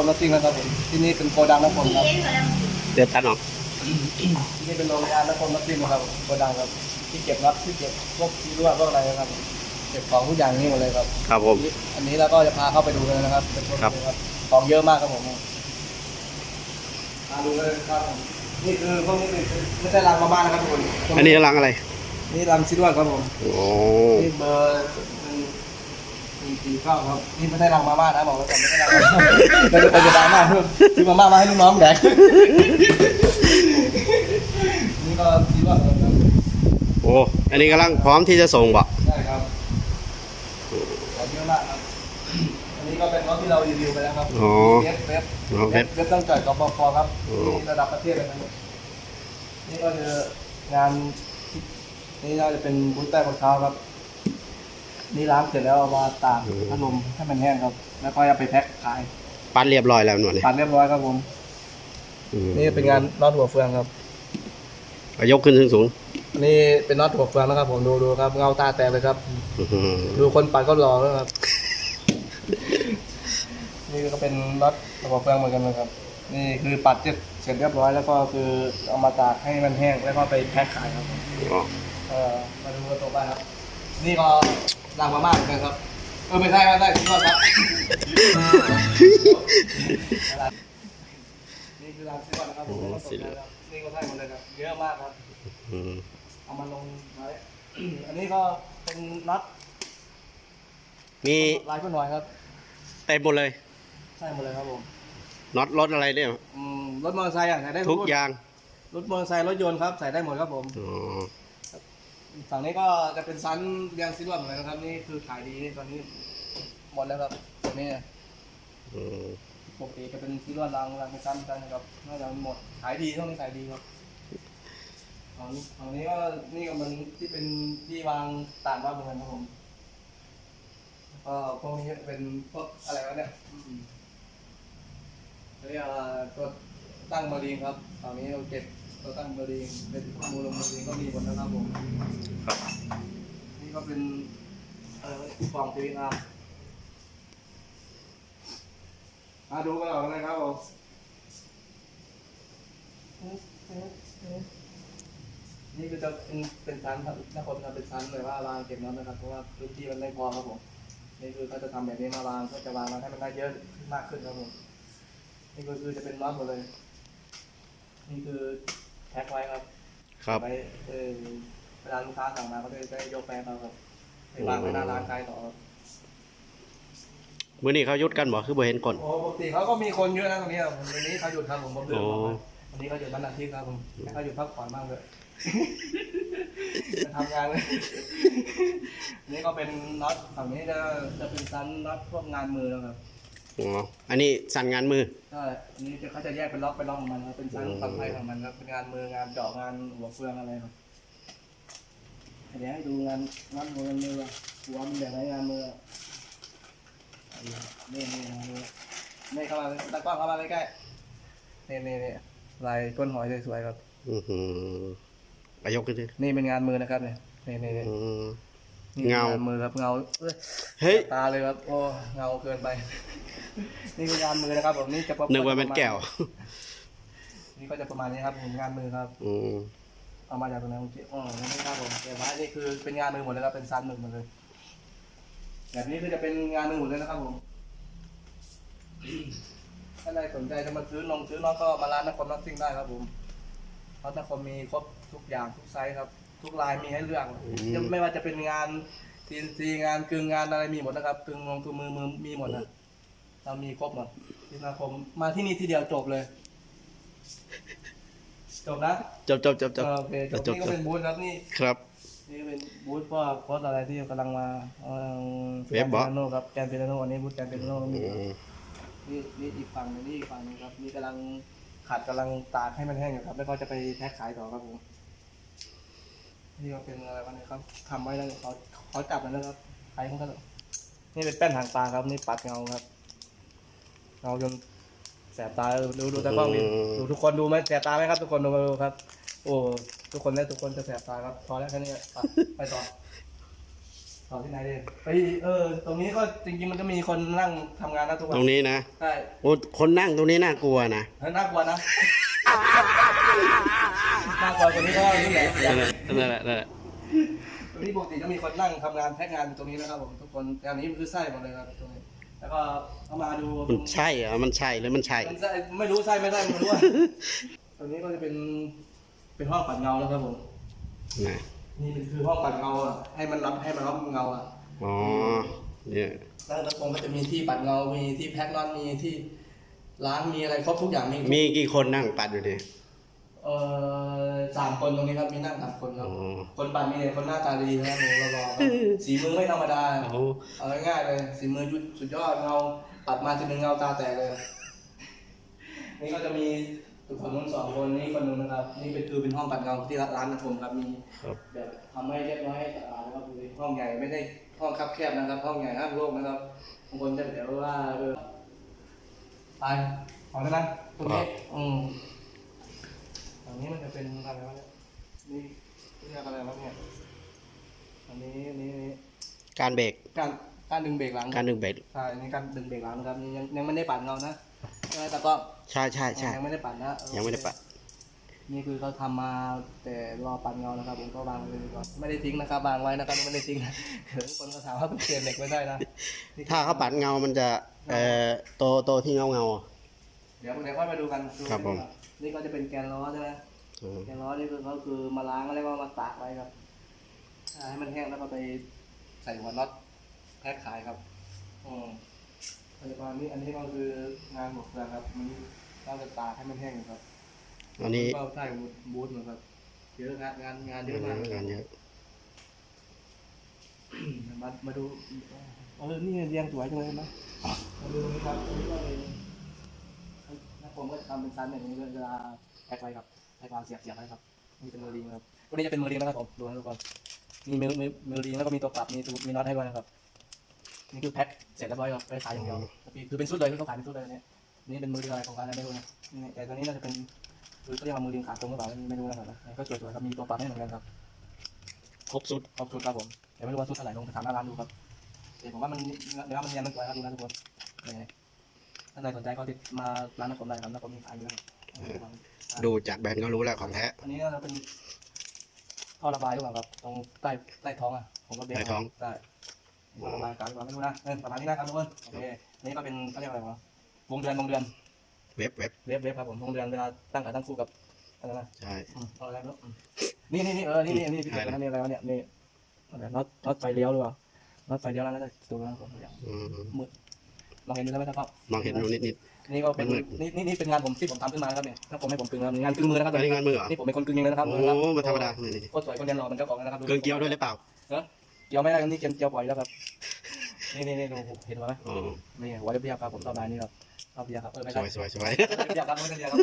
คนรถซิ่งนะครับผมที่นี่เป็นโกดังนครครับเดือดตันออกที่นี่เป็นโรงงานนครรถซิ่งนะครับโกดังครับที่เก็บรับที่เก็บพวกที่รั่วพวกอะไรนะครับเก็บของทุกอย่างนี่หมดเลยครับ ครับผม อันนี้เราก็จะพาเข้าไปดูเลยนะครับเป็นคนครับเลยครับของเยอะมากครับผมมาดูเลยครับผมนี่คือพวกนี้คือไม่ใช่รังมาม่านะครับทุกคนอันนี้รังอะไร นี่รังซิดวนครับผมโอ้นี่เบอร์ หนึ่งหนึ่งสี่เก้าครับนี่ไม่ใช่รังมาม่านะบอกไว้ก่อนไม่ใช่รังมาม่าเราจะไปจะดังมากซื้อมาม่ามาให้ลูกน้องแดกนี่ก็ซิดวนครับโอ้อันนี้กำลังพร้อมที่จะส่งบ่ใช่ครับของเยอะมากครับอันนี้ก็เป็นรถที่เรารีวิวไปแล้วครับอ๋อเว็บเว็บอ๋อเว็เว็บบเว็บต้องจ่ายกปปครับอ๋อนี่ระดับประเทศเลยนะครับนี่ก็คืองานที่นี่น่าจะเป็นบุ้นใต้มะพร้าวครับ นี่ล้างเสร็จแล้วเอามาตากพัดลมให้มันแห้งครับ แล้วก็เอาไปแพ็คขายปั้นเรียบร้อยแล้วหนวดเนี่ยปั่นเรียบร้อยครับผมอืมนี่เป็นงานน็อตหัวเฟืองครับเอายกขึ้นสูงนี่เป็นน็อตหัวเฟืองนะครับ ผมดูดูครับเงาตาแตกเลยครับ ๆอื้อหือดูคนปั่นก็รอแล้วครับ นี่ก็เป็นน็อตหัวเฟืองเหมือนกันนะครับ นี่คือปัดเสร็จเสร็จเรียบร้อยแล้วก็คือเอามาตากให้มันแห้งแล้วก็ไปแพ็คขายครับผม อ๋อเออมาดูกันต่อไปครับ นี่ก็รังมาม่าเหมือนกันครับ เออไม่ใช่ไม่ใช่ที่ก่อนครับ นี่คือรังซีก่อนนะครับผมนี่ก็ใช่หมดเลยครับเยอะมากครับ อืมเอามาลงไว้ อันนี้ก็เป็นน็อตมีลายเพื่อนหน่อยครับ เต็มหมดเลยใช่หมดเลยครับผมน็อตรถอะไรเนี่ยอืมรถมอเตอร์ไซค์อะใส่ได้ทุกอย่างรถมอเตอร์ไซค์รถยนต์ครับใส่ได้หมดครับผม อ๋อ ฝั่งนี้ก็จะเป็นซันเรียงซิลเวอร์เหมือนกันนะครับนี่คือขายดีตอนนี้หมดแล้วครับตัวนี้อืมปกติจะเป็นซิลเวอร์รังรังเป็นซันกันนะครับน่าจะหมดขายดีช่วงนี้ขายดีครับฝั่งนี้ฝั่งนี้ก็นี่ก็มันที่เป็นที่วางต่างว่าเหมือนกันครับผมก็พวกนี้เป็นพวกอะไรวะเนี่ยเรียกตัวตั้งมารีนครับฝั่งนี้เราเก็บ ตัวตั้งมารีนเป็นมูลมารีนก็มีหมดนะครับผมครับ นี่ก็เป็นเอ่อฟองทีวีอาร์มาดูกันออกเลยครับผมนี่ก็จะเป็นเป็นชั้นครับถ้าคนทำเป็นชั้นเลยว่าวางเก็บน้ำนะครับเพราะว่าพื้นที่มันไม่พอครับผมนี่คือเขาจะทำแบบนี้มาวางเพื่อจะวางมาให้มันได้เยอะขึ้นมากขึ้นครับผมนี่ก็คือจะเป็นน็อตหมดเลย นี่คือ แพ็คไว้ครับครับไว้เออเวลาลูกค้าสั่งมาก็จะได้ยกไปเอาครับไปวางไว้หน้าร้านขายต่อครับมื้อนี้เขายุดกันบ่คือบ่เห็นก่อน โอ้ปกติเขาก็มีคนเยอะนะตรงนี้ครับผมวันนี้เขาหยุดครับผมผมเลือกโอ้วันนี้เขาหยุดวันอาทิตย์ครับผมให้เขาหยุดพักผ่อนบ้างเลยจะทำงานเลยอันนี่ก็เป็นน็อตฝั่งนี้จะจะเป็นซันน็อตพวกงานมือแล้วครับ อ๋ออันนี้สั่นงานมือใช่อันนี้จะเขาจะแยกเป็นล็อกเป็นล็อกของมันครับเป็นซันอืมฝั่งไทยของมันครับเป็นงานมืองานเจาะงานหัวเฟืองอะไรครับเดี๋ยวให้ดูงานงานมือมือหัวมันแบบไหนงานมือนี่นี่นี่นี่เข้ามาตากล้องเข้ามาใกล้ๆนี่นี่นี่ลายก้นหอยสวยๆครับอือหือเอายกขึ้นดินี่เป็นงานมือนะครับเนี่ยนี่นี่นี่อืมนี่เงาป็นมือครับเงาเอ้ยเฮ้ย ตาเลยครับโอ้เงาเกินไป นี่คืองานมือนะครับผมนี่จะประนึกว่าเป็นแก้ว นี่ก็จะประมาณนี้ครับผมงานมือครับอืมเอามาจากตรงไหนเมื่อกี้อ๋อนี่ครับผมเดี๋ยวไว้นี่คือเป็นงานมือหมดเลยครับเป็นซันมือหมดเลยแบบนี้คือจะเป็นงานมือหมดเลยนะครับผมถ้าใครสนใจจะมาซื้อนงซื้อน้องก็มาร้านนครนักซิ่งได้ครับผมเพราะนครมีครบทุกอย่างทุกไซส์ครับ ทุกลายมีให้เลือกจะไม่ว่าจะเป็นงานทีนซีงานกึ่งงานอะไรมีหมดนะครับกึ่งงงกึ่งมือมือมีหมดนะ เรามีครบหมดที่นครมาที่นี่ที่เดียวจบเลย จบนะจบจบจบจบเออโอเคจบจบนี่ก็จบเป็นบูธครับนี่ครับ นี่เป็นบูธพวกโค้ดอะไรที่กำลังมาเอ่อเว็บแกบอสนเปโนครับแกนเปโนอันนี้บูธแกนเปโนมี อืมนี่นี่อีกฝั่งหนึงนี่อีกฝั่งหนึงครับนี่กำลังขัดกำลังตากให้มันแห้งอยู่ครับ แล้วก็จะไปแพ็คขายต่อครับผมนี่ก็เป็นอะไรวะเนี่ยครับทำไว้แล้วเขาเขาจับแล้วนะครับใครของเขานี่เป็นแป้นหางปลาครับนี่ปัดเงาครับ เงาจนแสบตาดูดูตากล้องดิดูทุกคนดูไหมแสบตาไหมครับ ทุกคนดูมาดูครับ โอ้ทุกคนได้ทุกคนจะแสบตาครับพอแล้วแค่นี้อะไปต่อต่อที่ไหนดีไปเออ ตรงนี้ก็จริงๆมันจะมีคนนั่งทำงานนะทุกวัตนรงนี้นะใช่โอ้คนนั่งตรงนี้น่ากลัวนะ เฮ้ยน่ากลัวนะน่ากลัวกว่านี้ก็นี่แหละนั่นแหละนั่นแหละนั่นแหละตรงนี้ปกติจะมีคนนั่งทำงานแพ็กงานอยู่ตรงนี้นะครับผมทุกคนแต่อันนี้คือไส้หมดเลยครับตรงนี้ แล้วก็เข้ามาดูมันใช่เหรอมันใช่หรือมันใช่ มันไส้ไม่รู้ไส้ไม่ไส้ไม่รู้ว่าตรงนี้ก็จะเป็นเป็นห้องปัดเงาแล้วครับผมนะนี่เป็นคือห้องปัดเงาอะให้มันรับให้มันรับเงาอะอ๋อเนี่ยแล้วตรงก็จะมีที่ปัดเงา มีที่แพ็กน็อตมีที่ล้างมีอะไรครบทุกอย่างมีมีกี่คนนั่งปัดอยู่ดิ เอ่อสามคนตรงนี้ครับมีนั่งสามคนครับอ๋อคนปัดมีเนี่ยคนหน้าตาดีนะครับผมรอๆครับสีมือไม่ธรรมดาโอ้เอาง่ายๆเลยสีมือยุดสุดยอดเงาปัดมาทีนึงเงาตาแตกเลย นี่ก็จะมีคนนู้นสองคนนี่คนหนึงนะครับ นี่เป็นคือเป็นห้องปัดเงาที่ร้านนะผมครับมีครับแบบทำให้เรียบร้อยให้สะอาดนะครับดูดิห้องใหญ่ไม่ได้ห้องคับแคบนะครับ ห้องใหญ่ห้างโล่งนะครับบางคนจะเดี๋ยวว่าเออไปขอแล้วนะตรงนี้อืม ตรงนี้มันจะเป็นอะไรวะเนี่ยนี่เรียกอะไรวะเนี่ย อันนี้อันนี้อันนี้การเบรกการการดึงเบรกหลังการดึงเบรกใช่นี่การดึงเบรกหลังนะครับนี่ยังยังไม่ได้ปั่นเงานะใช่ไหมแต่ก็ใช่ใช่ใช่ยังไม่ได้ปั่นนะเออยังไม่ได้ปัดนี่คือเขาทำมาแต่รอปั่นเงานะครับ ผมก็วางไว้ก่อนไม่ได้ทิ้งนะครับวางไว้นะครับไม่ได้ทิ้งนะเดี๋ยวคนก็ถามว่าเป็นเศษเหล็กไม่ได้นะนี่คือถ้าเขาปัดเงามันจะเอ่อโตโตที่เงาเงาๆอะเดี๋ยวเดี๋ยวค่อยมาดูกันดูครับผม นี่ก็จะเป็นแกนล้อใช่ไหมอืมแกนล้อนี่คือเขาคือมาล้างแล้วก็มาตากไว้ครับอ่าให้มันแห้งแล้วก็ไปใส่หัวน็อตแพ็คขายครับอืมปัจจุบันนี้อันนี้ก็คืองานหมดแล้วครับ มันต้องจะตากให้มันแห้งครับอันนี้ก็ใช่บูธเหมือนครับเยอะงานงานงานเยอะมากงานเยอะมามาดูเออนี่เรียงสวยจังเลยเห็นไหมมาดูตรงนี้ครับ อันนี้ก็เลยนะผมก็ทำเป็นซันอย่างนี้เวลาแพ็คไว้ครับแพ็ควางเสียบเสียบไว้ครับนี่เป็นเมอร์ลิงครับวันนี้จะเป็นเมอร์ลิงนะครับผมดูนะทุกคนมีเมอร์เมอร์เมอร์ลิงแล้วก็มีตัวปรับมีตัวมีน็อตให้ด้วยนะครับนี่คือแพ็คเสร็จเรียบร้อยครับไปขายอย่างเดียวคือเป็นชุดเลยที่เขาขายเป็นชุดเลยเนี่ยนี่เป็นมือลิงอะไรของเขาไม่รู้นะนี่แต่ตัวนี้น่าจะเป็นคือเขาเรียกว่ามือลิงขาตรงหรือเปล่าไม่รู้นะครับนี่ก็สวยๆครับมีตัวปรับให้เหมือนกันครับครบสุดขอบคุณครับผมเดี๋ยวไม่รู้ว่าชุดเท่าไหร่ลงไปถามหน้าร้านดูครับเดี๋ยวผมว่ามันเนื้อมันเนียนมันสวยครับดูนะทุกคน นี่ท่านใดสนใจก็ติดมาร้านน้ำผมได้ครับน้ำผมมีขายอยู่แล้วดูจากแบรนด์ก็รู้แล้วของแท้อันนี้น่าจะเป็นท่อระบายหรือเปล่าครับ ตรงใต้ใต้ท้องอะ ผมก็เบรกใต้ท้องใช่ท่อระบายกลางหรือเปล่าไม่รู้นะเออประมาณนี้นะครับทุกคน โอเคอันนี่ก็เป็นเขาเรียกอะไรวะ วงเดือนวงเดือน เว็บเว็บเว็บเว็บครับผม วงเดือนเวลาตั้งขาตั้งคู่กับอะไรนะใช่อืมเอาอะไรแล้วอืมนี่นี่นี่เออ นี่นี่นี่พี่เกิดนะนี่อะไรวะเนี่ย นี่อะไรน็อตน็อตไฟเลี้ยวหรือเปล่าน็อตไฟเลี้ยวแล้วน่าจะตัวนั้นผมอยากอื มลองเห็นดูได้ไหมครับมองเห็นอยู่นิดนิดนี่ก็เป็นมืด นี่นี่นี่เป็นงานผมที่ผมทำขึ้นมานะครับเนี่ยถ้าผมให้ผมกึ่งนะครับงานกึ่งมือนะครับอันนี้งานมือเหรอนี่ผมเป็นคนกึ่งเองเลยนะครับโอ้มันธรรมดานี่นี่โคตรสวยคนเรียนรอมันเจ้าของนะครับ เกินเกียวด้วยหรือเปล่าเกี่ยวไม่ได้นี่เกี่ยวเกี่ยวปล่อยแล้วครับ นี่นี่นี่ดูเห็นไหมอ๋อนี่หัวเรียบๆครับผมต่อมานี่ครับเอาเบียร์ครับเออไม่สใช่วยสวยสวยเบียร์ครับไม่ใช่เบียร์ครับ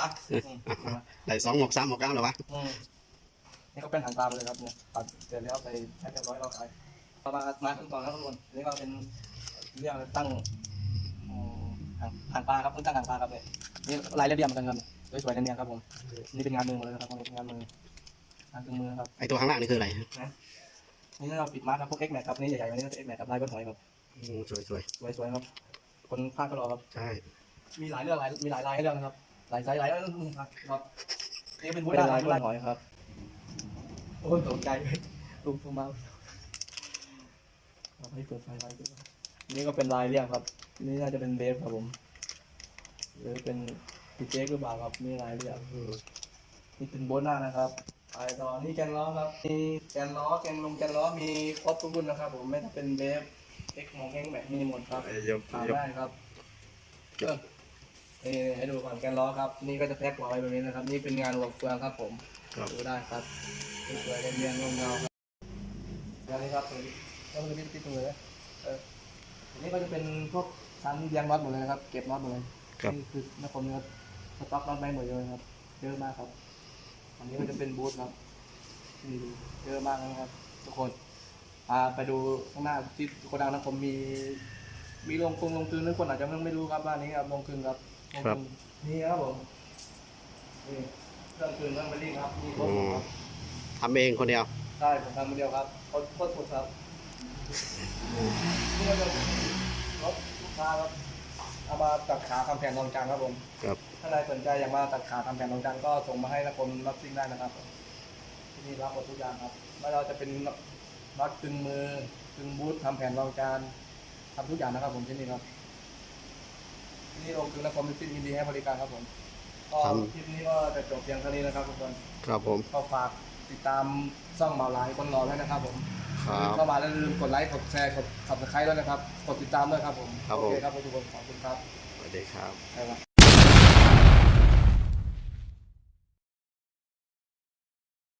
อะอืมได้สองหมวกสามหมวกเก้าเหรอวะอืมนี่ก็เป็นหางปลาไปเลยครับเนี่ยตัดเสร็จแล้วไปให้เรียบร้อยเราขายต่อมามาขั้นตอนครับทุกคนอันนี่ก็เป็น เรียกตั้งอืมหางหางปลาครับเพิ่งตั้งหางปลาครับเนี่ยนี่ลายเรียบๆเหมือนกันครับสวยๆเนียนๆครับผมนี่เป็นงานมือหมดเลยนะครับผมเป็นงานมืองานเครื่องมือครับไอตัวข้างล่างนี่คืออะไรนี่เราปิดมาร์คครับพวก X Max ครับนี่ใหญ่ๆวันนี้ก็จะ X Max ครับลายบนหอยครับอืมสวยสวยสวยๆครับคนภาคก็รอครับใช่มีหลายเรื่องหลายมีหลายลายให้เลือกนะครับ หลายไซส์หลายเรื่องครับนี่เป็นบูธลายบนหอยครับโอ้ยตกใจลุงลงมาเราให้เปิดไฟไว้ด้วย นี่ก็เป็นลายเรียงครับ นี่น่าจะเป็นเบฟครับผม หรือเป็นพีเจหรือเปล่าครับนี่ลายเรียงอืมนี่เป็นโบนหน้านะครับไปต่อนี่แกนล้อครับมีแกนล้อแกนลงแกนล้อมีครบทุกรุ่นนะครับ ผมไม่ว่าเป็นเบฟเอ็กมองแง่งแม็กมีหมดครับไอ้ยกถามยกได้ครับเออนี่ให้ดูก่อนแกนล้อครับ นี่ก็จะแพ็คหัวไว้แบบนี้นะครับ นี่เป็นงานหัวเฟืองครับ ผมครับดูได้ครับสวยๆเรียนๆเงาๆครับงานนี้ครับเลยแล้วมันจะพิดตรงเลยนะเออ อันนี้ก็จะเป็นพวกชั้นเรียงน็อตหมดเลยนะครับ เก็บน็อตหมดเลยครับ นี่คือนักผมเนี่ยสต็อกน็อตแบงหมดเลยครับเยอะมากครับ อันนี้ก็จะเป็นบูธครับนี่ดูเยอะมากนะครับ ทุกคนอ่าไปดูข้างหน้าที่โกดังนะผมมีมีลงกงลงกลึงนึกคนอาจจะไม่รู้ครับว่านี้ครับลงกลึงครับลงกลึงนี่ครับผมนี่เครื่องกลึงเครื่องเบลลิ่งครับมีครบหมดครับ ทำเองคนเดียวใช่ผมทำคนเดียวครับโคตรโคตรสุดครับนี่ก็จะ รถลูกค้าครับเอามาตัดขาทำแผ่นรองจานครับผมครับ ถ้าใครสนใจอยากมาตัดขาทำแผ่นรองจานก็ส่งมาให้นักคนรับซิ่งได้นะครับที่นี่รับหมดทุกอย่างครับไม่ว่าจะเป็นน็อตตึงมือตึงบูททำแผ่นรองจานทำทุกอย่างนะครับ ผมที่นี่ครับที่นี่โรงกลึงนครมิซิ่งยินดีให้บริการครับผมก็คลิปนี้ก็จะจบเพียงเท่านี้นะครับทุกคน ครับผม ก็ฝากติดตามช่องเมาไลฟ์คนรอด้วยนะครับผม ครับ เข้ามาแล้วอย่าลืมกดไลค์กดแชร์กด subscribe ด้วยนะครับ กดติดตามด้วยครับผมครับโอผมเคครับทุกคนขอบคุณครับสวัสดีครับบ๊ายบาย